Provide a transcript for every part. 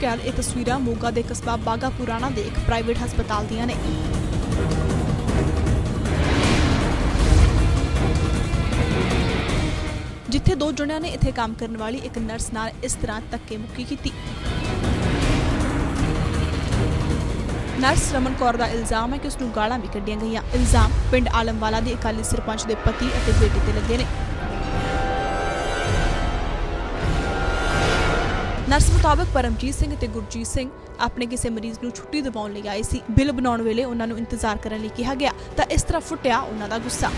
ਕੈਦ ਇਹ ਤਸਵੀਰਾਂ ਮੋਗਾ ਦੇ ਕਸਬਾ ਬਾਗਾ ਪੁਰਾਣਾ ਦੇ ਇੱਕ ਪ੍ਰਾਈਵੇਟ ਹਸਪਤਾਲ ਦੀਆਂ ਨੇ। ਜਿੱਥੇ ਦੋ ਜਣਿਆਂ ਨੇ ਇੱਥੇ ਕੰਮ ਕਰਨ ਵਾਲੀ ਇੱਕ ਨਰਸ ਨਾਲ ਇਸ ਤਰ੍ਹਾਂ ਧੱਕੇ ਮੁੱਕੀ ਕੀਤੀ। ਨਰਸ ਰਮਨ ਕੌਰ ਦਾ ਇਲਜ਼ਾਮ ਹੈ ਕਿ ਉਸ ਨੂੰ ਗਾਲਾਂ ਵੀ ਕੱਢੀਆਂ ਗਈਆਂ। ਇਲਜ਼ਾਮ ਪਿੰਡ ਆਲਮਵਾਲਾ ਦੇ ਅਕਾਲੀ ਸਰਪੰਚ ਦੇ ਪਤੀ ਅਤੇ ਬੇਟੀ ਤੇ ਲੱਗੇ ਨੇ। ਨਰਸ ਮੁਤਾਬਕ ਪਰਮਜੀਤ ਸਿੰਘ ਅਤੇ ਗੁਰਜੀਤ ਸਿੰਘ ਆਪਣੇ ਕਿਸੇ ਮਰੀਜ਼ ਨੂੰ ਛੁੱਟੀ ਦਿਵਾਉਣ ਲਈ ਆਏ ਸੀ। ਬਿੱਲ ਬਣਾਉਣ ਵੇਲੇ ਉਹਨਾਂ ਨੂੰ ਇੰਤਜ਼ਾਰ ਕਰਨ ਲਈ ਕਿਹਾ ਗਿਆ, ਤਾਂ ਇਸ ਤਰ੍ਹਾਂ ਫੁੱਟਿਆ ਉਹਨਾਂ ਦਾ ਗੁੱਸਾ।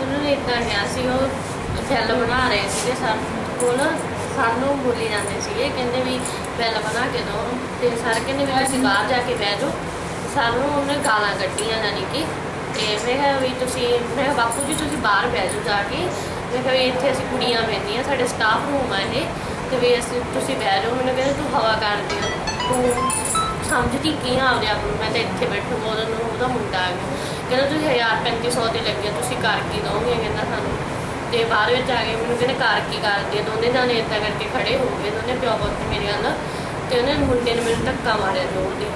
ਉਹਨਾਂ ਨੇ ਇਦਾਂ ਕਿਹਾ ਸੀ, ਉਹ ਸੈੱਲ ਬਣਾ ਰਹੇ ਸੀਗੇ ਸਾਨੂੰ ਕੋਲ ਸਾਨੂੰ ਬੋਲੀ ਜਾਂਦੇ ਸੀਗੇ, ਕਹਿੰਦੇ ਵੀ ਬੈਲ ਬਣਾ ਕੇ ਦਿਓ। ਤੇ ਸਰ ਕਹਿੰਦੇ ਵੀ ਤੁਸੀਂ ਬਾਹਰ ਜਾ ਕੇ ਬਹਿ ਜਾਓ। ਸਾਨੂੰ ਉਹਨੇ ਗਾਲਾਂ ਕੱਢੀਆਂ ਜਾਨੀ ਕਿ ਤੇ ਮੈਂ ਕਿਹਾ ਵੀ ਤੁਸੀਂ, ਮੈਂ ਕਿਹਾ ਬਾਪੂ ਜੀ, ਤੁਸੀਂ ਬਾਹਰ ਬਹਿ ਜਾਓ ਜਾ ਕੇ। ਮੈਂ ਕਿਹਾ ਵੀ ਇੱਥੇ ਅਸੀਂ ਕੁੜੀਆਂ ਬੈਠੀਆਂ ਸਾਡੇ ਸਟਾਫ ਰੂਮ ਆ ਇਹ। ਤੇ ਵੀ ਅਸੀਂ, ਤੁਸੀਂ ਬਹਿ ਜਾਓ। ਮੈਨੂੰ ਕਹਿੰਦੇ, ਤੂੰ ਹਵਾ ਕਰਦੀ ਆ ਤੂੰ ਸਮਝਦੀ ਕੀ ਆ ਆਪਦੇ ਆਪ ਨੂੰ? ਮੈਂ ਤਾਂ ਇੱਥੇ ਬੈਠੂ ਉਹਦਾ ਨੂੰ ਉਹਦਾ ਮੁੰਡਾ ਆ ਗਿਆ। ਕਹਿੰਦਾ, ਤੁਸੀਂ 1350 ਤੇ ਲੱਗਿਆ ਤੁਸੀਂ ਕਰ ਕੀ ਦੋਗੇ? ਕਹਿੰਦਾ ਸਾਨੂੰ। ਤੇ ਬਾਹਰ ਵਿੱਚ ਆ ਗਏ ਮੈਨੂੰ ਕਹਿੰਦੇ ਕਰ ਕੀ ਕਰਦੇ ਆ? ਦੋਨੇ ਜਾਣੇ ਏਦਾਂ ਕਰਕੇ ਖੜੇ ਹੋ ਗਏ। ਦੋਨੇ ਪਿਓ ਪੁੱਤ ਮੇਰੇ ਨਾਲ ਤੇ ਉਹਨੇ ਮੁੰਡੇ ਨੇ ਮੈਨੂੰ ਧੱਕਾ ਮਾਰਿਆ ਜ਼ੋਰ ਦੀ।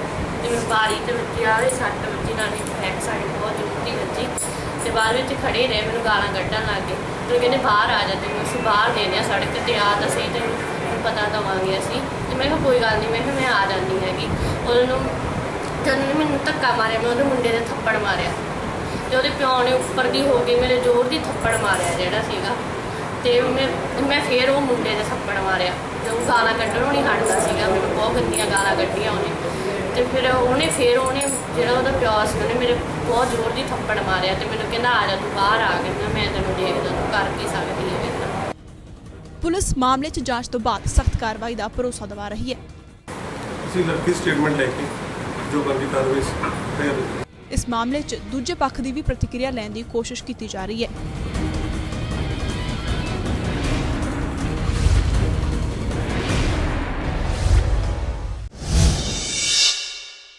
ਤੇ ਮੈਨੂੰ ਬਾਰੀ ਤੇ ਵੱਜੀ ਆਵੇ ਸੱਟ ਵੱਜੀ, ਨਾਲੇ ਬੈਕ ਸਾਈਡ ਬਹੁਤ ਜ਼ੋਰ ਦੀ ਤੇ ਬਾਹਰ ਵਿੱਚ ਖੜੇ ਰਹੇ, ਮੈਨੂੰ ਗਾਲਾਂ ਕੱਢਣ ਲੱਗ ਗਏ। ਤੇ ਉਹ ਕਹਿੰਦੇ ਬਾਹਰ ਆ ਜਾ ਤੈਨੂੰ ਅਸੀਂ ਬਾਹਰ ਦੇ ਦਿਆਂ ਸੜਕ ਤੇ, ਆ ਤਾਂ ਸਹੀ ਤੈਨੂੰ ਪਤਾ ਦਵਾਂਗੇ ਅਸੀਂ। ਤੇ ਮੈਂ ਕਿਹਾ, ਕੋਈ ਗੱਲ ਨਹੀਂ, ਮੈਂ ਕਿਹਾ, ਮੈਂ ਆ ਜਾਂਦੀ ਹੈਗੀ। ਉਹਨਾਂ ਨੂੰ ਜਦ ਮੈਨੂੰ ਧੱਕਾ ਮਾਰਿਆ, ਮੈਂ ਉਹਦੇ ਮੁੰਡੇ ਦੇ ਥੱਪੜ ਮਾਰਿਆ। ਤੇ ਉਹਦੇ ਪਿਓ ਨੇ ਉੱਪਰ ਦੀ ਹੋ ਗਈ ਮੇਰੇ ਜ਼ੋਰ ਦੀ ਥੱਪੜ ਮਾਰਿਆ, ਜਿਹੜਾ ਸੀਗਾ। ਤੇ ਮੈਂ ਮੈਂ ਫੇਰ ਉਹ ਮੁੰਡੇ ਦੇ ਥੱਪੜ ਮਾਰਿਆ। ਤੇ ਉਹ ਗਾਲਾਂ ਕੱਢਣੋਂ ਨਹੀਂ ਹਟਦਾ ਸੀਗਾ। ਮੈਨੂੰ ਬਹੁਤ ਗੰਦੀਆਂ ਗਾਲਾਂ ਕੱਢੀਆਂ ਉਹਨੇ। ਤੇ ਫਿਰ ਉਹਨੇ ਫੇਰ ਉਹਨੇ ਜਿਹੜਾ ਉਹਦਾ ਪਿਓ ਸੀ ਉਹਨੇ ਮੇਰੇ ਬਹੁਤ ਜ਼ੋਰ ਦੀ ਥੱਪੜ ਮਾਰਿਆ ਤੇ ਮੈਨੂੰ ਕਹਿੰਦਾ ਆ ਜਾ ਤੂੰ ਬਾਹਰ ਆ ਕਹਿੰਦਾ ਮੈਂ ਤੈਨੂੰ ਦੇਖਦਾ ਤੂੰ ਕਰ ਕੀ ਸਕਦੀ ਹੈ ਕਹਿੰਦਾ ਪੁਲਿਸ ਮਾਮਲੇ 'ਚ ਜਾਂਚ ਤੋਂ ਬਾਅਦ ਸਖਤ ਕਾਰਵਾਈ ਦਾ ਭਰੋਸਾ ਦਿਵਾ ਰਹੀ ਹੈ। ਅਸੀਂ ਲੜਕੀ ਸਟੇਟਮੈਂਟ ਲੈ ਕੇ ਜੋ ਬੰਦੀ ਕਾਰਵਾਈ ਫਿਰ ਇਸ ਮਾਮਲੇ 'ਚ ਦੂਜੇ ਪੱਖ ਦੀ ਵੀ ਪ੍ਰਤੀਕਿਰਿਆ ਲੈਣ ਦੀ ਕੋਸ਼ਿਸ਼ ਕੀਤੀ ਜਾ ਰਹੀ ਹੈ।